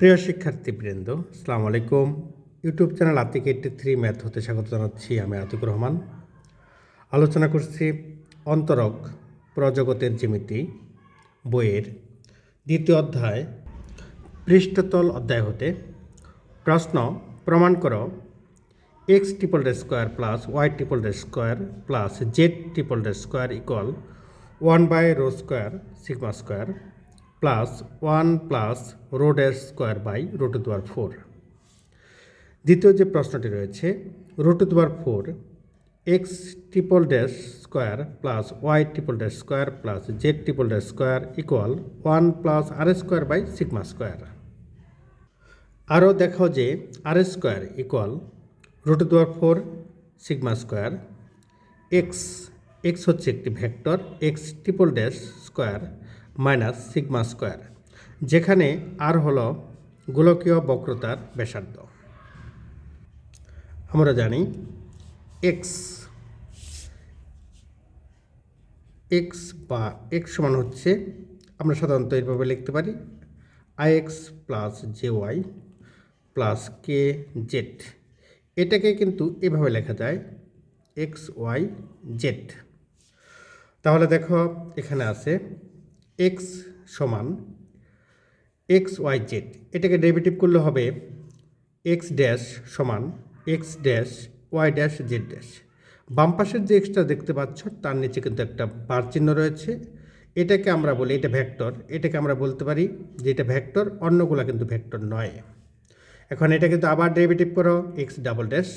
প্রিয় শিক্ষার্থীবৃন্দ, আসসালামু আলাইকুম। YouTube channel Atik eighty three math হতে স্বাগত জানাচ্ছি আমি আতিকুর রহমান। আলোচনা করছি অন্তরক প্রজগতের জ্যামিতি বইয়ের দ্বিতীয় অধ্যায়, পৃষ্ঠতল অধ্যায় হতে। প্রশ্ন, প্রমাণ করো x triple dash square plus y triple dash square plus z triple dash square equal one by rho square sigma square plus one plus rho dash square by rho to দুয়ার ফোর দ্বিতীয় যে প্রশ্নটি রয়েছে rho to দুয়ার four x triple dash square plus y triple dash square plus z triple dash square equal one plus r square by sigma square আরও দেখাও যে R square equal root দুয়ার four sigma square x x হচ্ছে একটি vector x triple dash square minus sigma square, যেখানে আর হল গোলকীয় বক্রতার ব্যাসার্ধ। আমরা জানি এক্স এক্স বা এক্স সমান হচ্ছে, আমরা সাধারণত এইভাবে লিখতে পারি, i x plus j y plus k z. এটাকে কিন্তু এভাবে লেখা যায়, এক্স ওয়াই জেড। তাহলে দেখো, এখানে আছে এক্স সমান এক্স ওয়াই জেড। এটাকে ডেরিভেটিভ করলে হবে এক্স ড্যাশ সমান x dash y dash z dash. বাম পাশের যে এক্সটা দেখতে পাচ্ছ, তার নিচে কিন্তু একটা বার চিহ্ন রয়েছে। এটাকে আমরা বলি, এটা ভেক্টর, এটাকে আমরা বলতে পারি যে এটা ভেক্টর, অন্যগুলা কিন্তু ভেক্টর নয়। এখন এটা কিন্তু আবার ডেরিভেটিভ করো, এক্স ডাবল ড্যাশ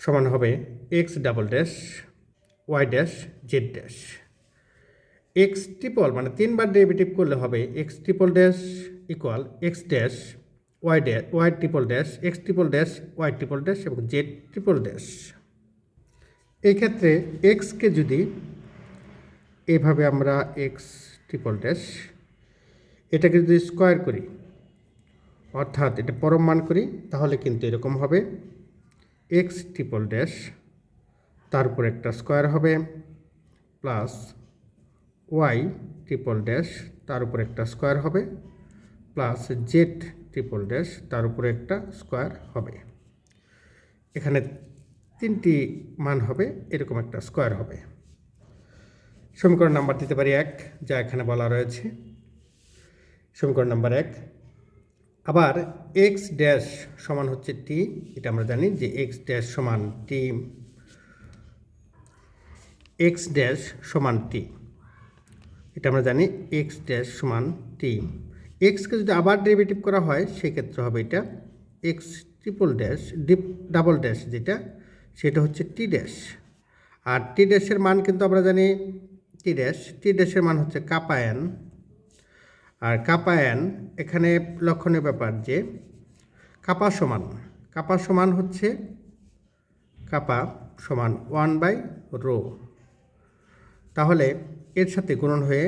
সমান হবে x double dash y dash z dash. X triple মানে তিনবার ডেরিভেটিভ করলে হবে x triple dash equal x dash y dash y triple dash, x triple dash, y triple dash এবং z triple dash. এই ক্ষেত্রে এক্সকে যদি এভাবে আমরা এক্স ট্রিপল ড্যাশ, এটাকে যদি স্কোয়ার করি, অর্থাৎ এটা পরম মান করি, তাহলে কিন্তু এরকম হবে। এক্স ট্রিপল ড্যাশ তারপর একটা স্কোয়ার হবে, প্লাস ওয়াই ট্রিপল ড্যাশ তার উপর একটা স্কোয়ার হবে, প্লাস জেড ট্রিপল ড্যাশ তার উপরে একটা স্কোয়ার হবে। এখানে তিনটি মান হবে, এরকম একটা স্কোয়ার হবে। সমীকরণ নাম্বার দিতে পারি এক, যা এখানে বলা রয়েছে। সমীকরণ নাম্বার এক, আবার এক্স ড্যাশ সমান হচ্ছে টি এটা আমরা জানি যে এক্স ড্যাশ সমান টি এক্স ড্যাশ সমান টি এটা আমরা জানি এক্স ড্যাশ সমান টি এক্সকে যদি আবার ডেরিভেটিভ করা হয়, সেক্ষেত্রে হবে এটা এক্স ট্রিপল ড্যাশ ডিপ ডাবল ড্যাশ যেটা, সেটা হচ্ছে টি ড্যাশ আর টি ড্যাশের মান কিন্তু আমরা জানি টি ড্যাশ টি ড্যাশের মান হচ্ছে কাপায়ন আর কাপায়ন এখানে লক্ষণীয় ব্যাপার যে কাপা সমান কাপা সমান হচ্ছে কাপা সমান ওয়ান বাই রো তাহলে এর সাথে গুণন হয়ে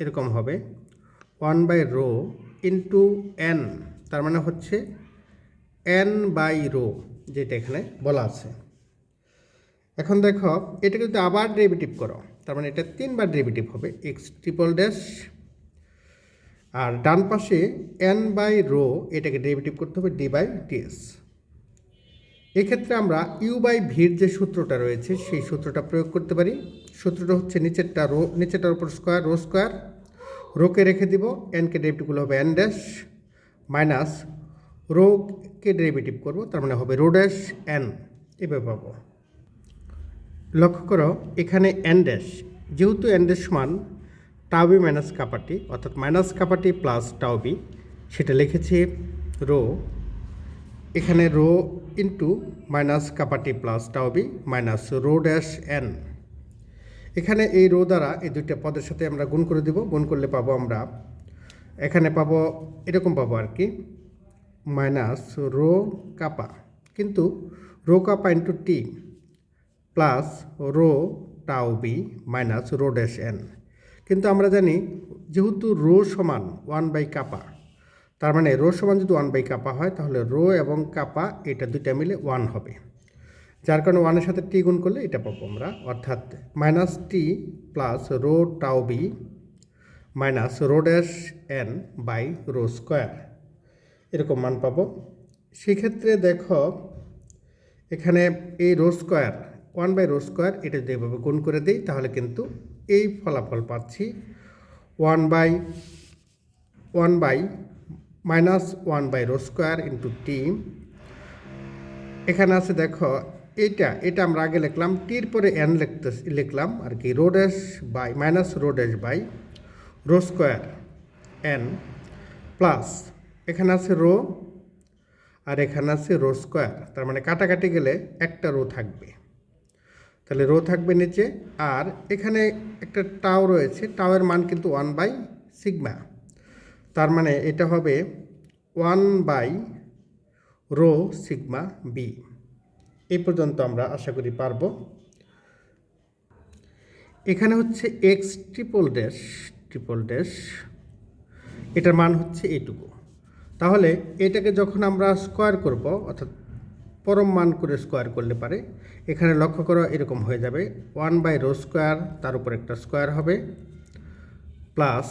এরকম হবে one by rho into n, তার মানে হচ্ছে এন বাই রো, যেটা এখানে বলা আছে। এখন দেখো, এটা কিন্তু আবার ডেরিভেটিভ করো, তার মানে এটা তিনবার ডেরিভেটিভ হবে এক্স ট্রিপল ড্যাশ আর ডান পাশে এন বাই রো, এটাকে ডেরিভেটিভ করতে হবে ডি বাই টিএস এক্ষেত্রে আমরা ইউ বাই ভির যে সূত্রটা রয়েছে, সেই সূত্রটা প্রয়োগ করতে পারি। সূত্রটা হচ্ছে নিচেরটা রো, নিচেরটার উপর স্কোয়ার রো স্কোয়ার রোকে রেখে দিব এনকে ডেরিভেটিভগুলো হবে এন ড্যাশ মাইনাস রোকে ডেরিভেটিভ করব, তার মানে হবে রো ড্যাশ এন এভাবে পাবো। লক্ষ্য করো, এখানে এন ড্যাশ যেহেতু এন ড্যাশ সমান টাউবি মাইনাস কাপাটি অর্থাৎ মাইনাস কাপাটি প্লাস টাউবি সেটা লিখেছি রো এখানে rho into minus kappa t plus tau b minus rho dash n এখানে এই রো দ্বারা এই দুইটা পদের সাথে আমরা গুণ করে দেব। গুণ করলে পাবো আমরা, এখানে পাবো, এরকম পাবো আর কি মাইনাস রো কাপা কিন্তু rho kappa into t plus rho tau b minus rho dash n কিন্তু আমরা জানি, যেহেতু রো সমান ওয়ান বাই কাপা তার মানে রো সমান যদি ওয়ান বাই কাপা হয়, তাহলে রো এবং কাপা এটা দুইটা মিলে ওয়ান হবে। যার কারণে ওয়ানের সাথে টি গুণ করলে এটা পাবো আমরা। অর্থাৎ minus t plus rho tau b minus rho dash n by rho square এরকম মান পাবো। সেক্ষেত্রে দেখো, এখানে এই rho square one by rho square এটা যদি এভাবে গুণ করে দিই, তাহলে কিন্তু এই ফলাফল পাচ্ছি। One by one by minus one by rho square into t এখানে আছে দেখো এটা এটা আমরা আগে লিখলাম টির পরে এন লিখতে লিখলাম, আর কি rho dash by minus rho dash by rho square n plus এখানে আছে রো আর এখানে আছে রো স্কোয়ার তার মানে কাটাকাটি গেলে একটা রো থাকবে। তাহলে রো থাকবে নিচে, আর এখানে একটা টাও রয়েছে টাওয়ের মান কিন্তু ওয়ান বাই সিগমা তার মানে এটা হবে one by rho sigma b. এই পর্যন্ত আমরা আশা করি পারব। এখানে হচ্ছে x triple dash triple dash এটার মান হচ্ছে এইটুকু। তাহলে এটাকে যখন আমরা স্কোয়ার করব, অর্থাৎ পরম মান করে স্কোয়ার করলে পারে, এখানে লক্ষ্য করো এরকম হয়ে যাবে। ওয়ান বাই রো স্কোয়ার তার উপর একটা স্কোয়ার হবে প্লাস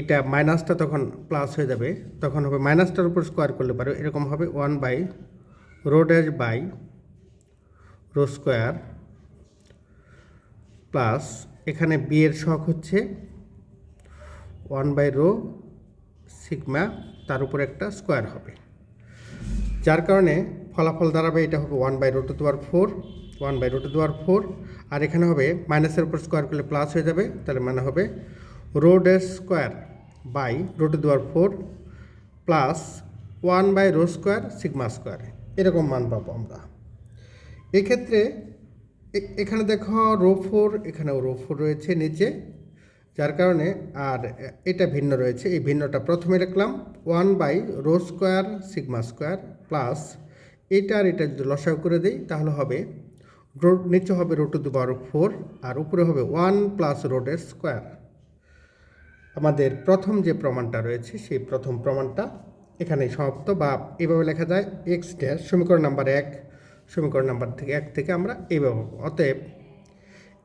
এটা মাইনাসটা তখন প্লাস হয়ে যাবে। তখন হবে মাইনাসটার উপর স্কোয়ার করলে পারে, এরকম হবে one by rho dash by rho square plus এখানে বি এর শখ হচ্ছে ওয়ান বাই রো সিগমা তার উপর একটা স্কোয়ার হবে। যার কারণে ফলাফল দাঁড়াবে, এটা হবে one by rho to the power four one by rho to the power four আর এখানে হবে মাইনাসের উপর স্কোয়ার করলে প্লাস হয়ে যাবে, তাহলে মানে হবে rho dash square by rho to দেওয়ার four plus one by rho square sigma square এরকম মান পাবো আমরা। এক্ষেত্রে এখানে দেখো রো ফোর এখানেও রো ফোর রয়েছে নিচে, যার কারণে আর এটা ভিন্ন রয়েছে। এই ভিন্নটা প্রথমে লিখলাম one by rho square sigma square plus এটা আর এটা যদি লসাগু করে দিই, তাহলে হবে রো নিচে হবে rho to the power four আর উপরে হবে ওয়ান প্লাস রোডের স্কোয়ার আমাদের প্রথম যে প্রমাণটা রয়েছে, সেই প্রথম প্রমাণটা এখানে সমাপ্ত বা এভাবে লেখা যায় এক্স ড্যাশ সমীকরণ নাম্বার এক, সমীকরণ নাম্বার থেকে এক থেকে আমরা এইভাবে পাবো। অতএব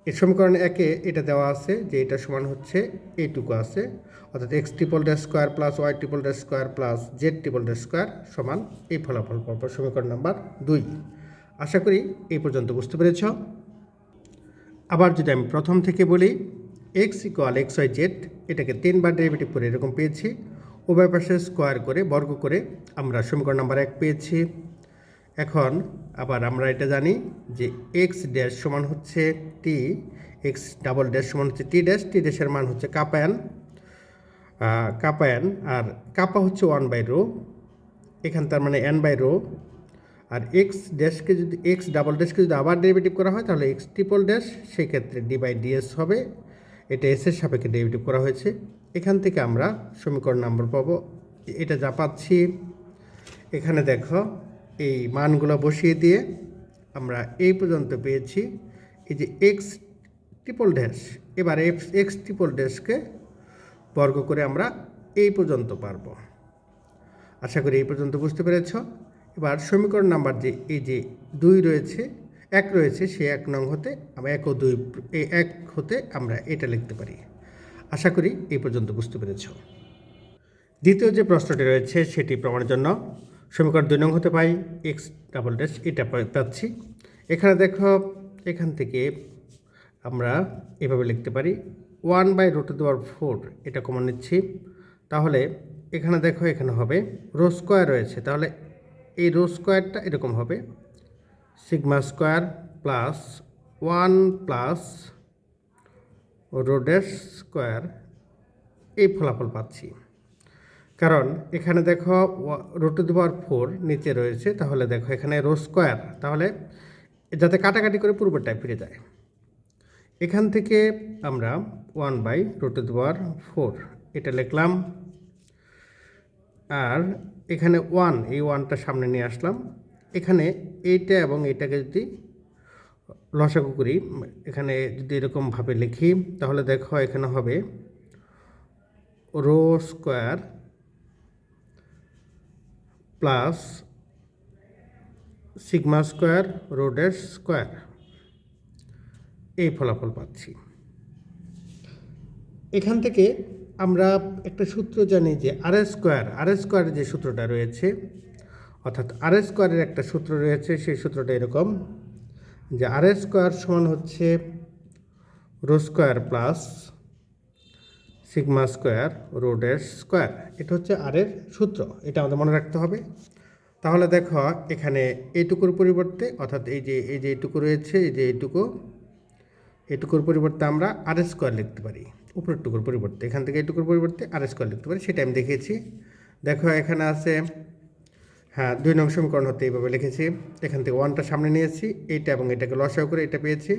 এই সমীকরণ একে এটা দেওয়া আছে যে এটা সমান হচ্ছে এইটুকু আছে, অর্থাৎ x triple dash square plus y triple dash square plus z triple dash square সমান এই ফলাফল পাবো সমীকরণ নাম্বার দুই আশা করি এই পর্যন্ত বুঝতে পেরেছ আবার যদি আমি প্রথম থেকে বলি x equal x y z এটাকে তিনবার ডেরিভেটিভ করে এরকম পেয়েছি। উভয় পাশে স্কোয়ার করে, বর্গ করে আমরা সমীকরণ নাম্বার এক পেয়েছি। এখন আবার আমরা এটা জানি যে এক্স ড্যাশ সমান হচ্ছে টি এক্স ডাবল ড্যাশ সমান হচ্ছে টি ড্যাশ টি ড্যাশের মান হচ্ছে কাপায়ান কাপায়ান আর কাপা হচ্ছে ওয়ান বাই রো এখান তার মানে এন বাই রো আর এক্স ড্যাশকে যদি এক্স ডাবল ড্যাশকে যদি আবার ডেরিভেটিভ করা হয়, তাহলে এক্স ট্রিপল ড্যাশ সেক্ষেত্রে ডি বাই ডিএস হবে। এটা এসের সাপেক্ষে ডেরিভেটিভ করা হয়েছে। এখান থেকে আমরা সমীকরণ নম্বর পাবো। এটা যা পাচ্ছি, এখানে দেখো এই মানগুলো বসিয়ে দিয়ে আমরা এই পর্যন্ত পেয়েছি। এই যে এক্স ট্রিপল ড্যাশ এবার এক্স এক্স ট্রিপল ড্যাশকে বর্গ করে আমরা এই পর্যন্ত পারব। আশা করি এই পর্যন্ত বুঝতে পেরেছ। এবার সমীকরণ নাম্বার যে, এই যে দুই রয়েছে এক রয়েছে, সে এক নং হতে আমরা এক ও দুই এক হতে আমরা এটা লিখতে পারি। আশা করি এই পর্যন্ত বুঝতে পেরেছ। দ্বিতীয় যে প্রশ্নটি রয়েছে, সেটি প্রমাণের জন্য সমীকরণ দুই নং হতে পাই, এক্স ডাবল ড্যাশ, এটা পাচ্ছি। এখানে দেখো, এখান থেকে আমরা এভাবে লিখতে পারি, one by root the power four, এটা কমন নিচ্ছি। তাহলে এখানে দেখো, এখানে হবে, রো স্কোয়ার রয়েছে, তাহলে এই রো স্কোয়ারটা এরকম হবে sigma square plus one plus রোডের স্কোয়ার এই ফলাফল পাচ্ছি। কারণ এখানে দেখো রুট দেওয়ার ফোর নিচে রয়েছে, তাহলে দেখো এখানে রো স্কোয়ার তাহলে যাতে কাটাকাটি করে পূর্বটায় ফিরে যায়। এখান থেকে আমরা one by root the power four এটা লিখলাম। আর এখানে ওয়ান এই ওয়ানটা সামনে নিয়ে আসলাম। এখানে এইটা এবং এটাকে যদি লসাগু করি, এখানে যদি এরকমভাবে লিখি, তাহলে দেখো এখানে হবে rho square plus sigma square রোডের স্কোয়ার। এই ফলাফল পাচ্ছি। এখান থেকে আমরা একটা সূত্র জানি যে আর স্কোয়ার, আর স্কোয়ারের যে সূত্রটা রয়েছে অর্থাৎ আর স্কোয়ারের একটা সূত্র রয়েছে, সেই সূত্রটা এরকম যে আর স্কোয়ার সমান হচ্ছে rho square plus sigma square রোডের স্কোয়ার। এটা হচ্ছে আর এর সূত্র, এটা আমাদের মনে রাখতে হবে। তাহলে দেখো, এখানে এইটুকুর পরিবর্তে, অর্থাৎ এই যে এই যে এইটুকু রয়েছে, এই যে এইটুকু এটুকুর পরিবর্তে আমরা আর স্কোয়ার লিখতে পারি। উপরের টুকুর পরিবর্তে, এখান থেকে এটুকুর পরিবর্তে আর স্কোয়ার লিখতে পারি, সেটা আমি দেখিয়েছি। দেখো, এখানে আছে হ্যাঁ দুই নং সমীকরণ হতে এইভাবে লিখেছি। এখান থেকে ওয়ানটা সামনে নিয়েছি, এইটা এবং এটাকে লসাও করে এটা পেয়েছি।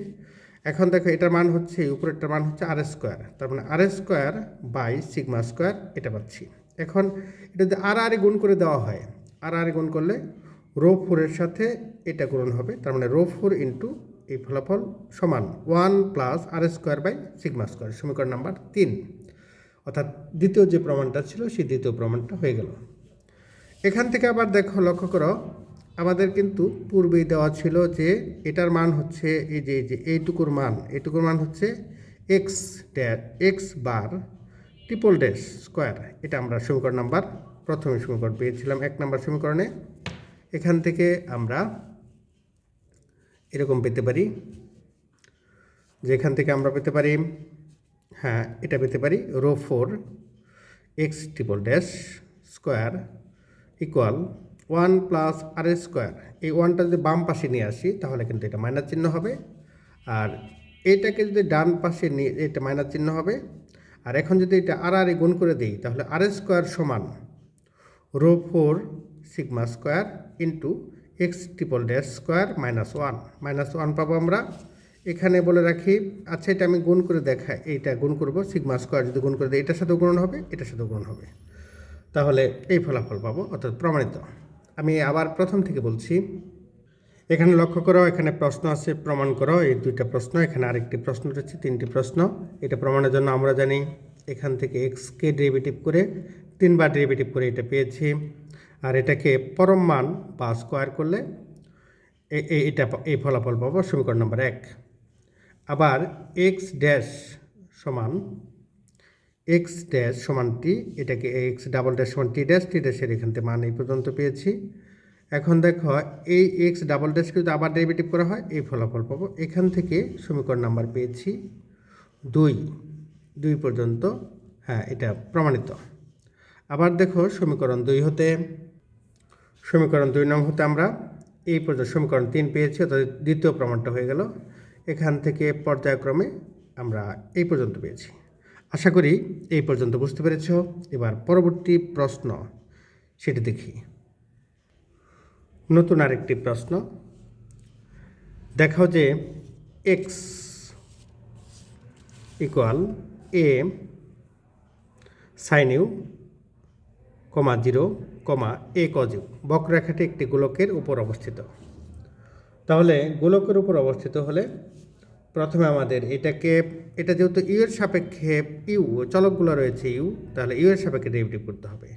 এখন দেখো, এটার মান হচ্ছে উপরেরটার মান হচ্ছে আর স্কোয়ার তার মানে r square by sigma square এটা পাচ্ছি। এখন এটা যদি আর আর গুণ করে দেওয়া হয় আর আর গুণ করলে রো ফোরের সাথে এটা গুণন হবে, তার মানে রো ফোর ইন্টু এই ফলাফল সমান one plus r square by sigma square সমীকরণ নাম্বার তিন। অর্থাৎ দ্বিতীয় যে প্রমাণটা ছিল, সেই দ্বিতীয় প্রমাণটা হয়ে গেল। এখান থেকে আবার দেখো, লক্ষ্য করো, আমাদের কিন্তু পূর্বেই দেওয়া ছিল যে এটার মান হচ্ছে এই যে এই যে, এইটুকুর মান। এইটুকুর মান হচ্ছে x dot x bar triple dash square এটা আমরা সমীকরণ নাম্বার, প্রথমে সমীকরণ পেয়েছিলাম এক নম্বর সমীকরণে। এখান থেকে আমরা এরকম পেতে পারি, যেখান থেকে আমরা পেতে পারি হ্যাঁ এটা পেতে পারি, rho four x triple dash square equal one plus r square এই ওয়ানটা যদি বাম পাশে নিয়ে আসি, তাহলে কিন্তু এটা মাইনাস চিহ্ন হবে। আর এটাকে যদি ডান পাশে নিয়ে, এটা মাইনাস চিহ্ন হবে। আর এখন যদি এটা আর আর গুণ করে দিই, তাহলে আর স্কোয়ার সমান rho four sigma square into x triple dash square minus one minus one পাবো আমরা। এখানে বলে রাখি আচ্ছা এটা আমি গুণ করে দেখাই, এইটা গুণ করব সিগমা স্কোয়ার যদি গুণ করে দিই, এটার সাথেও গুণ হবে, এটার সাথেও গুণ হবে। তাহলে এই ফলাফল পাবো, অর্থাৎ প্রমাণিত। আমি আবার প্রথম থেকে বলছি, এখানে লক্ষ্য করো, এখানে প্রশ্ন আছে, প্রমাণ করো, এই দুইটা প্রশ্ন, এখানে আরেকটি প্রশ্ন রয়েছে, তিনটি প্রশ্ন। এটা প্রমাণের জন্য আমরা জানি, এখান থেকে এক্সকে ডেরিভেটিভ করে, তিনবার ডেরিভেটিভ করে এটা পেয়েছি। আর এটাকে পরম মান বা স্কোয়ার করলে এটা এই ফলাফল পাবো, সমীকরণ নম্বর এক। আবার এক্স ড্যাশ সমান এক্স ড্যাশ সমান টি এটাকে এক্স ডাবল ড্যাশ সমান টি ড্যাশ টি ড্যাশের এখান থেকে মান এই পর্যন্ত পেয়েছি। এখন দেখো, এই এক্স ডাবল ড্যাশকে যদি আবার ডেরিভেটিভ করা হয়, এই ফলাফল পাবো। এখান থেকে সমীকরণ নাম্বার পেয়েছি দুই দুই পর্যন্ত হ্যাঁ এটা প্রমাণিত। আবার দেখো, সমীকরণ দুই হতে, সমীকরণ দুই নং হতে আমরা এই পর্যন্ত সমীকরণ তিন পেয়েছি, অর্থাৎ দ্বিতীয় প্রমাণটা হয়ে গেল। এখান থেকে পর্যায়ক্রমে আমরা এই পর্যন্ত পেয়েছি। আশা করি এই পর্যন্ত বুঝতে পেরেছ। এবার পরবর্তী প্রশ্ন, সেটি দেখি। নতুন আরেকটি প্রশ্ন। দেখাও যে x equal a sine u comma zero comma a cos u বক্ররেখাটি একটি গোলকের উপর অবস্থিত। তাহলে গোলকের উপর অবস্থিত হলে প্রথমে আমাদের এটাকে, এটা যেহেতু ইউ এর সাপেক্ষে ইউ, চলকগুলো রয়েছে ইউ, তাহলে ইউ এর সাপেক্ষে ডেরিভেটিভ করতে হবে।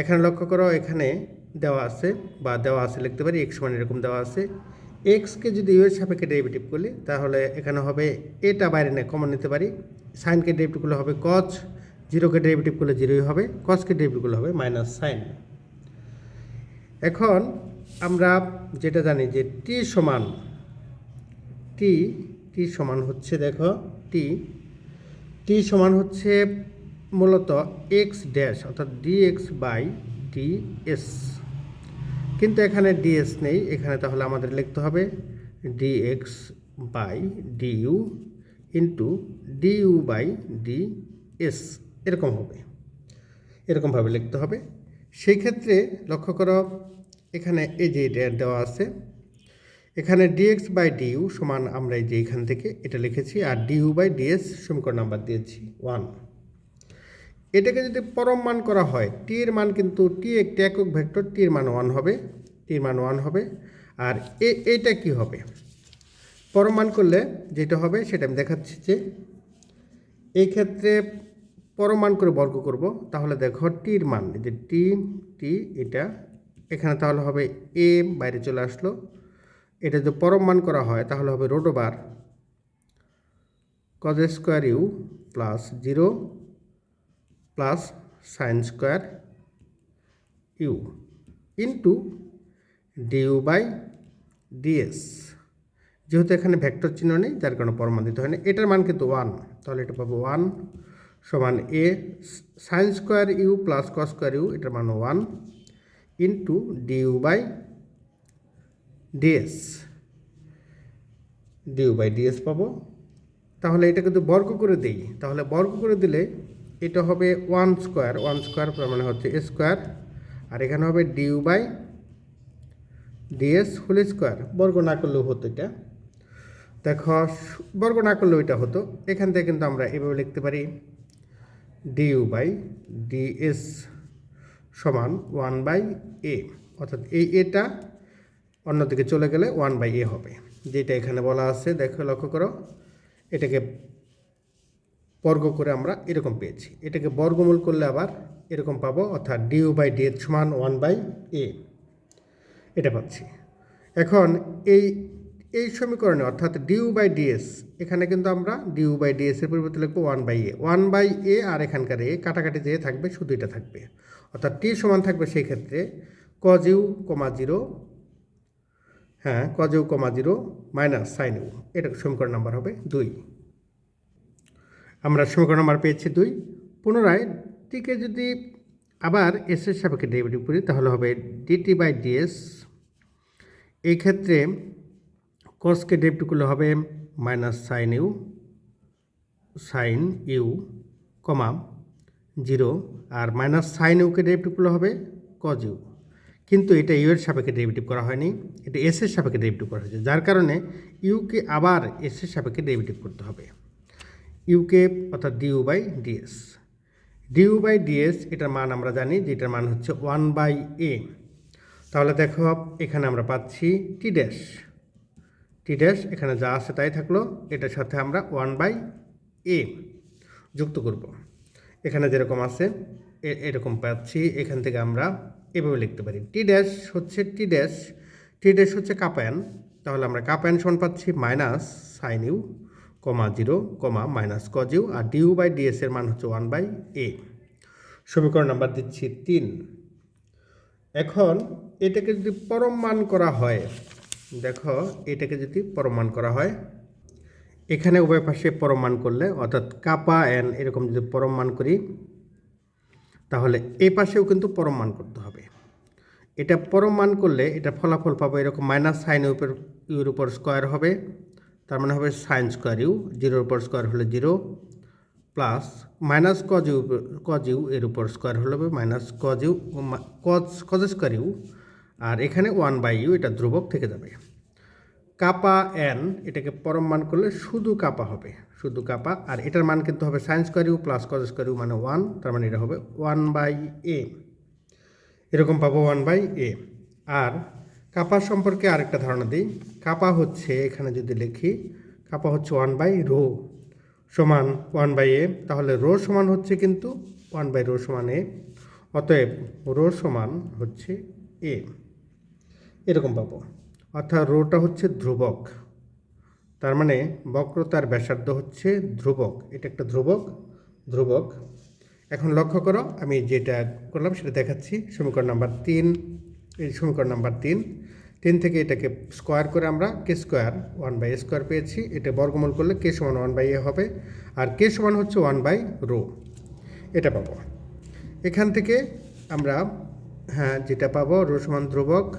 এখানে লক্ষ্য করো, এখানে দেওয়া আছে, বা দেওয়া আছে লিখতে পারি এক্স মানে এরকম দেওয়া আছে। এক্সকে যদি ইউ এর সাপেক্ষে ডেরিভেটিভ করি, তাহলে এখানে হবে এটা বাইরে নিয়ে কমন নিতে পারি। সাইনকে ডেরিভেটিভ করলে হবে কচ জিরোকে ডেরিভেটিভ করলে জিরোই হবে কসকে ডেরিভেটিভ করলে হবে মাইনাস সাইন এখন আমরা যেটা জানি যে টি সমান টি টি সমান হচ্ছে, দেখো, টি। টি সমান হচ্ছে মূলত এক্স ড্যাশ, অর্থাৎ d x by d s কিন্তু এখানে ডিএস নেই, এখানে তাহলে আমাদের লিখতে হবে d x by d u into d u by d s এরকম হবে। এরকমভাবে লিখতে হবে। সেই ক্ষেত্রে লক্ষ্য করো, এখানে এই যে দেওয়া আছে এখানে ডিএক্স বাই ডিইউ সমান আমরা এই যে এখান থেকে এটা লিখেছি, আর ডিইউ বাই ডিএস সমীকরণ নাম্বার দিয়েছি ওয়ান এটাকে যদি পরম মান করা হয় টি এর মান কিন্তু টি একটি একক ভেক্টর টি এর মান ওয়ান হবে টি এর মান ওয়ান হবে, আর এ, এইটা কি হবে? পরম মান করলে যেটা হবে সেটা আমি দেখাচ্ছি যে এই ক্ষেত্রে পরমান করে বর্গ করব, তাহলে দেখো টির মান যে টি টি এটা, এখানে তাহলে হবে এ বাইরে চলে আসলো এটা যদি পরম মান করা হয়, তাহলে হবে রোটোবার cos square u plus zero plus sine square u into du by ds যেহেতু এখানে ভেক্টর চিহ্ন নেই, যার কারণে পরমান দিতে হয় না এটার মান কিন্তু ওয়ান তাহলে এটা পাবো ওয়ান সমান a sine square u plus cos square u এটার মান one into du by ds du by ds পাবো। তাহলে এটা কিন্তু বর্গ করে দিই। তাহলে বর্গ করে দিলে এটা হবে ওয়ান স্কোয়ার ওয়ান স্কোয়ার মানে হচ্ছে স্কোয়ার আর এখানে হবে du by ds whole square বর্গ না করলেও হতো এটা। দেখো, বর্গ না করলেও এটা হতো। এখান থেকে কিন্তু আমরা এভাবে লিখতে পারি ডিউ বাই ডিএস সমান ওয়ান বাই এ অর্থাৎ এই এটা অন্যদিকে চলে গেলে ওয়ান বাই এ হবে। যেটা এখানে বলা আছে, দেখো, লক্ষ্য করো, এটাকে বর্গ করে আমরা এরকম পেয়েছি। এটাকে বর্গমূল করলে আবার এরকম পাবো, অর্থাৎ ডিউ বাই ডি সমান ওয়ান বাই এ। এটা পাচ্ছি। এখন এই এই সমীকরণে, অর্থাৎ ডিউ বাই ডিএস এখানে কিন্তু আমরা ডিউ বাই ডিএস এর পরিবর্তে লিখব one by a. One by a আর এখানকার এ কাটাকাটি যে থাকবে শুধু এটা থাকবে। অর্থাৎ টি সমান থাকবে সেই ক্ষেত্রে কজ ইউ কমা জিরো হ্যাঁ cos comma zero minus sine u এটা সমীকরণ নাম্বার হবে দুই। আমরা সমীকরণ নাম্বার পেয়েছি দুই। পুনরায় টিকে যদি আবার এস এর সাপেক্ষে ডেরিভেটিভ করি, তাহলে হবে ডিটি বাই ডিএস এই ক্ষেত্রে কসকে ডেরিভেটিভ করলে হবে minus sine u sine u comma zero আর মাইনাস সাইন ইউকে ডেরিভেটিভ করলে হবে কজ ইউ কিন্তু এটা ইউ এর সাপেক্ষে ডেরিভেটিভ করা হয়নি, এটা এস এর সাপেক্ষে ডেরিভেটিভ করা হয়েছে, যার কারণে ইউকে আবার এস এর সাপেক্ষে ডেরিভেটিভ করতে হবে। ইউকে অর্থাৎ du by ds du by ds এটার মান আমরা জানি যে এটার মান হচ্ছে ওয়ান বাই এ তাহলে দেখো, এখানে আমরা পাচ্ছি টি ড্যাশ টি ড্যাশ এখানে যা আছে তাই থাকল, এটার সাথে আমরা ওয়ান বাই এ যুক্ত করব। এখানে যেরকম আছে এরকম পাচ্ছি, এখান থেকে আমরা এভাবে লিখতে পারি। টি ড্যাশ হচ্ছে টি ড্যাশ টি ড্যাশ হচ্ছে কাপায়ন। তাহলে আমরা কাপায়ন সমান পাচ্ছি minus sine u comma zero comma minus cos u R du by ds এর মান হচ্ছে ওয়ান বাই এ সমীকরণ নাম্বার দিচ্ছি তিন। এখন এটাকে যদি পরম মান করা হয়, দেখো এটাকে যদি পরম মান করা হয়, এখানে উভয় পাশে পরম মান করলে, অর্থাৎ কাপা এন এরকম যদি পরম মান করি তাহলে এই পাশেও কিন্তু পরম মান করতে হবে। এটা পরম মান করলে এটা ফলাফল পাবো এরকম মাইনাস সাইন উপর ইউর উপর স্কোয়ার হবে। তার মানে হবে সাইন স্কোয়ার ইউ জিরোর উপর স্কোয়ার হলে zero plus minus cos u cos u এর উপর স্কোয়ার হলে হবে minus cos u cos cos square u আর এখানে ওয়ান বাই ইউ এটা ধ্রুবক থেকে যাবে। কাপা এন এটাকে পরম মান করলে শুধু কাপা হবে, শুধু কাপা আর এটার মান কিন্তু হবে sine square u plus cos square u মানে ওয়ান তার মানে এটা হবে ওয়ান বাই এ এরকম পাবো ওয়ান বাই এ আর কাপা সম্পর্কে আরেকটা ধারণা দিই কাপা হচ্ছে, এখানে যদি লিখি কাপা হচ্ছে ওয়ান বাই রো সমান ওয়ান বাই এ তাহলে রো সমান হচ্ছে কিন্তু ওয়ান বাই রো সমান এ অতএব রো সমান হচ্ছে এ এরকম পাবো। অর্থাৎ রোটা হচ্ছে ধ্রুবক। তার মানে বক্রতার ব্যাসার্ধ হচ্ছে ধ্রুবক। এটা একটা ধ্রুবক ধ্রুবক। এখন লক্ষ্য করো, আমি যেটা করলাম সেটা দেখাচ্ছি। সমীকরণ নাম্বার তিন, এই সমীকরণ নাম্বার তিন। তিন থেকে এটাকে স্কোয়ার করে আমরা k square? One by square পেয়েছি। এটা বর্গমূল করলে কে সমান ওয়ান বাই এ হবে। আর কে সমান হচ্ছে ওয়ান বাই রো। এটা পাবো। এখান থেকে আমরা হ্যাঁ যেটা পাবো, রো সমান ধ্রুবক।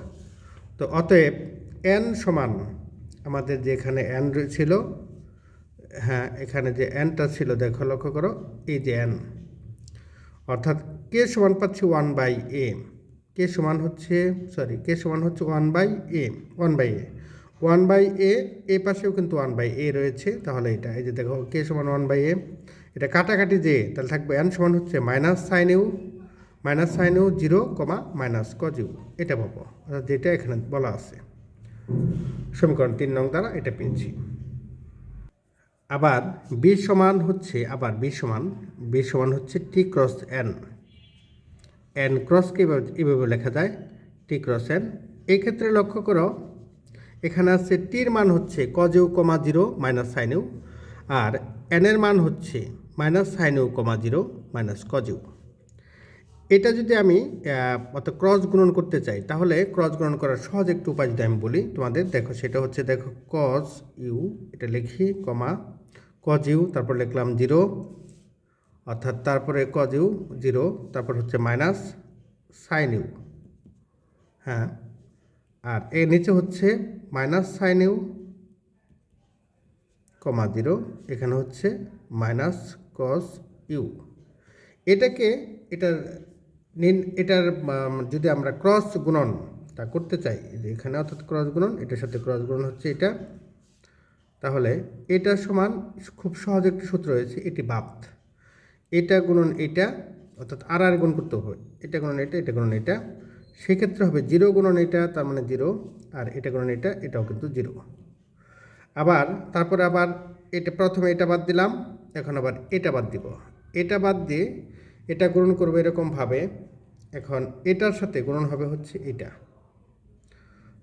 তো অতএব এন সমান, আমাদের যে এখানে এন ছিল হ্যাঁ এখানে যে এনটা ছিল, দেখো, লক্ষ্য করো, এই যে এন অর্থাৎ কে সমান পাচ্ছি ওয়ান বাই এ কে সমান হচ্ছে সরি কে সমান হচ্ছে one by a one by a one by a a পাশেও কিন্তু ওয়ান বাই এ রয়েছে, তাহলে এটা, এই যে দেখো কে সমান ওয়ান বাই এ এটা কাটাকাটি যে, তাহলে থাকবে এন সমান হচ্ছে minus sine u minus sine u zero comma minus cos u এটা পাবো, অর্থাৎ যেটা এখানে বলা আছে। সমীকরণ তিন নং দ্বারা এটা পেয়েছি। আবার বি সমান হচ্ছে, আবার বি সমান বি সমান হচ্ছে টি ক্রস এন এন ক্রসকে এভাবে এভাবে লেখা যায় টি ক্রস এন এই ক্ষেত্রে লক্ষ্য করো, এখানে আছে টির মান হচ্ছে cos u comma zero minus sine u আর এনের মান হচ্ছে minus sine u comma zero minus cos u এটা যদি আমি অর্থাৎ ক্রস গুণন করতে চাই, তাহলে ক্রস গুণন করার সহজ একটু উপায় যদি আমি বলি তোমাদের, দেখো সেটা হচ্ছে দেখো কজ ইউ এটা লিখি, কমা কজ ইউ তারপর লিখলাম জিরো অর্থাৎ তারপরে কজ ইউ জিরো তারপর হচ্ছে মাইনাস সাইন ইউ হ্যাঁ? আর এর নিচে হচ্ছে minus sine u comma zero এখানে হচ্ছে মাইনাস কস ইউ এটাকে, এটার নিন, এটার যদি আমরা ক্রস গুণন, তা করতে চাই এখানে অর্থাৎ ক্রস গুণন, এটার সাথে ক্রস গুণন হচ্ছে এটা। তাহলে এটা সমান, খুব সহজ একটি সূত্র রয়েছে এটি বাদ এটা গুণন এটা, অর্থাৎ আর আর গুণ করতে হবে। এটা গুণন এটা এটা গুণন এটা। সেক্ষেত্রে হবে জিরো গুণন এটা, তার মানে জিরো, আর এটা গুণন এটা, এটাও কিন্তু জিরো। আবার, তারপরে আবার এটা প্রথমে এটা বাদ দিলাম, এখন আবার এটা বাদ দিব। এটা বাদ দিয়ে এটা গ্রহণ করব এরকমভাবে এখন এটার সাথে গ্রহণ হবে হচ্ছে এটা।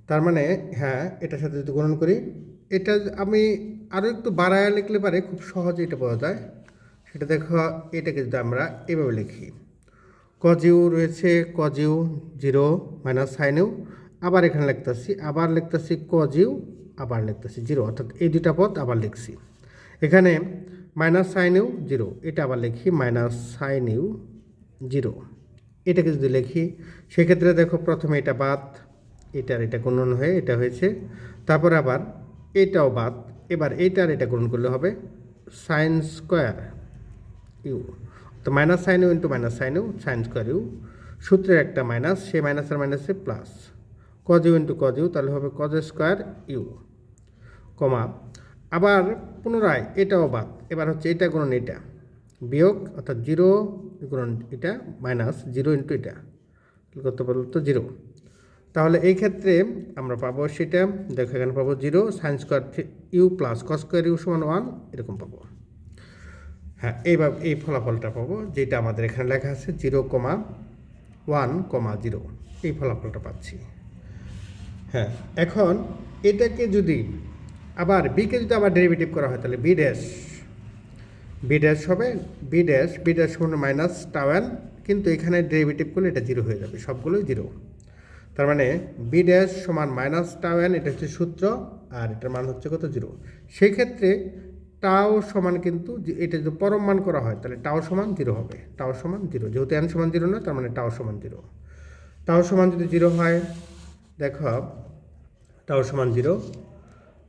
তার মানে হ্যাঁ এটার সাথে যদি গ্রহণ করি, এটা আমি আরও একটু বাড়ায় লিখলে পারে খুব সহজে এটা পাওয়া যায়। সেটা দেখো, এটাকে যদি আমরা এভাবে লিখি। কজিউ রয়েছে কজিউ জিরো মাইনাস সাইনিউ আবার এখানে লিখতেছি, আবার লিখতেছি কজিউ আবার লিখতেছি জিরো অর্থাৎ এই দুটা পদ আবার লিখছি। এখানে মাইনাস সাইনিউ জিরো। এটা আবার লিখি মাইনাস সাইনিউ জিরো। এটাকে যদি লিখি, সেক্ষেত্রে দেখো প্রথমে এটা বাদ এটার এটা গুণন হয়ে এটা হয়েছে। তারপর আবার এটাও বাদ, এবার এইটার এটা গুণন করলে হবে সাইন স্কোয়ার ইউ। তো minus sine u into minus sine u, sine square u. সূত্রের একটা মাইনাস সে মাইনাস আর মাইনাসে plus. Cos u into cos u, তাহলে হবে কজ স্কোয়ার ইউ, কমা। আবার পুনরায় এটাও বাদ এবার হচ্ছে এটা গুণন এটা। বিয়োগ অর্থাৎ জিরো গুণন এটা মাইনাস জিরো ইন্টু এটা। কত বলতো জিরো। তাহলে এই ক্ষেত্রে আমরা পাবো সেটা, দেখো এখানে পাবো zero sine square u plus cos square u সমান ওয়ান এরকম পাবো। হ্যাঁ এইভাবে এই ফলাফলটা পাবো, যেটা আমাদের এখানে লেখা আছে zero comma one comma zero. এই ফলাফলটা পাচ্ছি। হ্যাঁ এখন এটাকে যদি আবার বিকে যদি আবার ডেরিভেটিভ করা হয়, তাহলে বি ড্যাশ বি ড্যাশ হবে বি ড্যাশ বি ড্যাশ সমান মাইনাস টাওয়ান কিন্তু এখানে ডেরিভেটিভ করলে এটা জিরো হয়ে যাবে, সবগুলোই জিরো তার মানে বি ড্যাশ সমান মাইনাস টাওয়ান এটা হচ্ছে সূত্র, আর এটার মান হচ্ছে কত? জিরো সেই ক্ষেত্রে টাও সমান কিন্তু, এটা যদি পরম মান করা হয়, তাহলে টাও সমান জিরো হবে। টাও সমান জিরো যেহেতু এন সমান জিরো না তার মানে টাও সমান জিরো টাও সমান যদি জিরো হয়, দেখো টাও সমান জিরো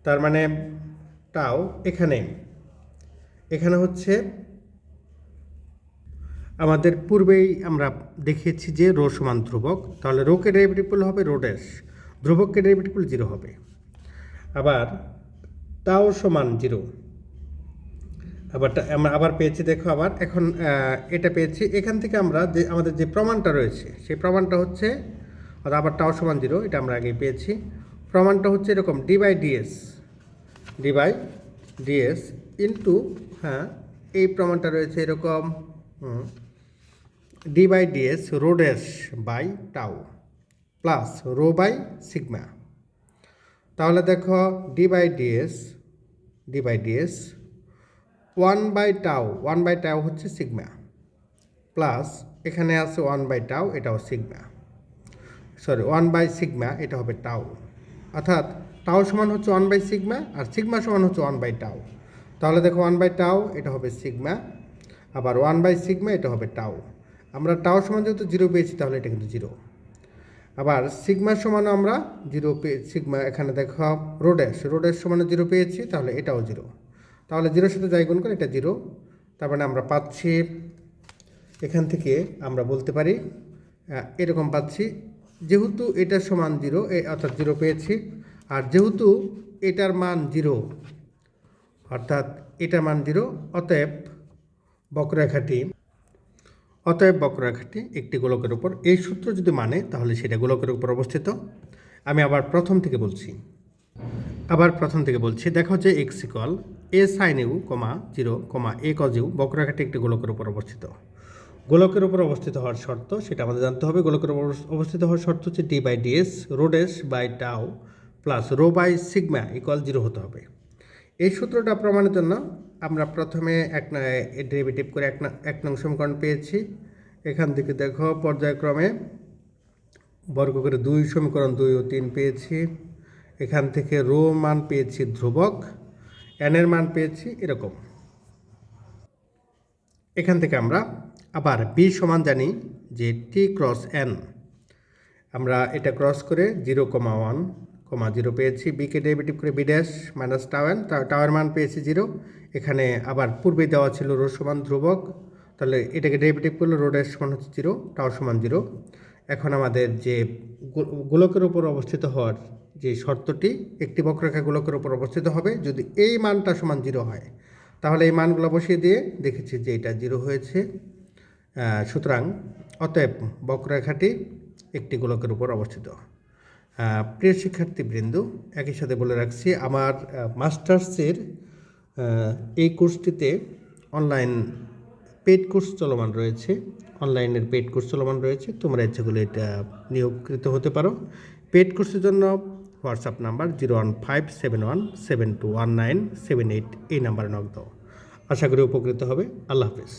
তার মানে টাও এখানে এখানে হচ্ছে আমাদের পূর্বেই আমরা দেখিয়েছি যে রো সমান ধ্রুবক, তাহলে রোকে ডেরিভেটিভ করলে হবে রো ড্যাশ ধ্রুবককে ডেরিভেটিভ করলে জিরো হবে। আবার তাও সমান জিরো। আবার আমরা আবার পেয়েছি, দেখো আবার, এখন এটা পেয়েছি। এখান থেকে আমরা যে, আমাদের যে প্রমাণটা রয়েছে, সেই প্রমাণটা হচ্ছে আবার টাও সমান জিরো, এটা আমরা আগে পেয়েছি। প্রমাণটা হচ্ছে এরকম d by ds d by ds into হ্যাঁ এই প্রমাণটা রয়েছে এরকম d by ds rho dash by tau plus rho by sigma তাহলে দেখো d by ds d by ds one by tau one by tau হচ্ছে সিগমা প্লাস এখানে আছে ওয়ান বাই টাউ এটাও sigma sorry one by sigma এটা হবে tau অর্থাৎ tau সমান হচ্ছে ওয়ান বাই সিগমা আর সিগমা সমান হচ্ছে ওয়ান বাই টাউ তাহলে দেখো ওয়ান বাই টাও এটা হবে সিগমা আবার ওয়ান বাই সিগমা এটা হবে টাও আমরা টাও সমান যেহেতু জিরো পেয়েছি, তাহলে এটা কিন্তু জিরো আবার সিগমার সমানও আমরা জিরো পেয়ে সিগমা এখানে দেখো রোডেস রোডেস সমানে জিরো পেয়েছি, তাহলে এটাও জিরো তাহলে জিরোর সাথে যাই গুণ করে, এটা জিরো তার মানে আমরা পাচ্ছি, এখান থেকে আমরা বলতে পারি এরকম পাচ্ছি, যেহেতু এটার সমান জিরো অর্থাৎ জিরো পেয়েছি, আর যেহেতু এটার মান জিরো অর্থাৎ এটা মান জিরো অতএব বক্ররেখাটি অতএব বক্ররেখাটি একটি গোলকের উপর। এই সূত্র যদি মানে তাহলে সেটা গোলকের উপর অবস্থিত। আমি আবার প্রথম থেকে বলছি। আবার প্রথম থেকে বলছি। দেখো যে x equal a sine u comma zero comma a cos u বক্ররেখাটি একটি গোলকের উপর অবস্থিত। গোলকের উপর অবস্থিত হওয়ার শর্ত, সেটা আমাদের জানতে হবে। গোলকের উপর অবস্থিত হওয়ার শর্ত হচ্ছে d by ds রোডেস by tau plus rho by sigma equal zero হতে হবে। এই সূত্রটা প্রমাণের জন্য আমরা প্রথমে এক ডেরিভেটিভ করে এক এক নং সমীকরণ পেয়েছি। এখান থেকে দেখো, পর্যায়ক্রমে বর্গ করে দুই সমীকরণ দুই ও তিন পেয়েছি। এখান থেকে রো মান পেয়েছি ধ্রুবক এনের মান পেয়েছি এরকম। এখান থেকে আমরা আবার বি সমান জানি যে টি ক্রস এন আমরা এটা ক্রস করে zero comma one comma zero পেয়েছি বিকে ডেরিভেটিভ করে b dash minus tau n tower মান পেয়েছি জিরো এখানে আবার পূর্বে দেওয়া ছিল রো সমান ধ্রুবক, তাহলে এটাকে ডেরিভেটিভ করলে রো ড্যাশ সমান হচ্ছে জিরো টাওয়ার সমান জিরো এখন আমাদের যে গোলকের উপর অবস্থিত হওয়ার যে শর্তটি, একটি বক্ররেখা গোলকের উপর অবস্থিত হবে, যদি এই মানটা সমান জিরো হয়, তাহলে এই মানগুলো বসিয়ে দিয়ে দেখেছি যে এটা জিরো হয়েছে। সুতরাং অতএব বক্ররেখাটি একটি গোলকের উপর অবস্থিত। প্রিয় শিক্ষার্থীবৃন্দ, একই সাথে বলে রাখছি, আমার মাস্টার্সের এই কোর্সটিতে অনলাইন পেড কোর্স চলমান রয়েছে। অনলাইনের পেড কোর্স চলমান রয়েছে। তোমরা ইচ্ছে করলে এটা নিয়োগকৃত হতে পারো। পেড কোর্সের জন্য WhatsApp number zero one five seven one seven two one nine seven eight এই নাম্বারে নক দাও। আশা করি উপকৃত হবে। আল্লাহ হাফেজ।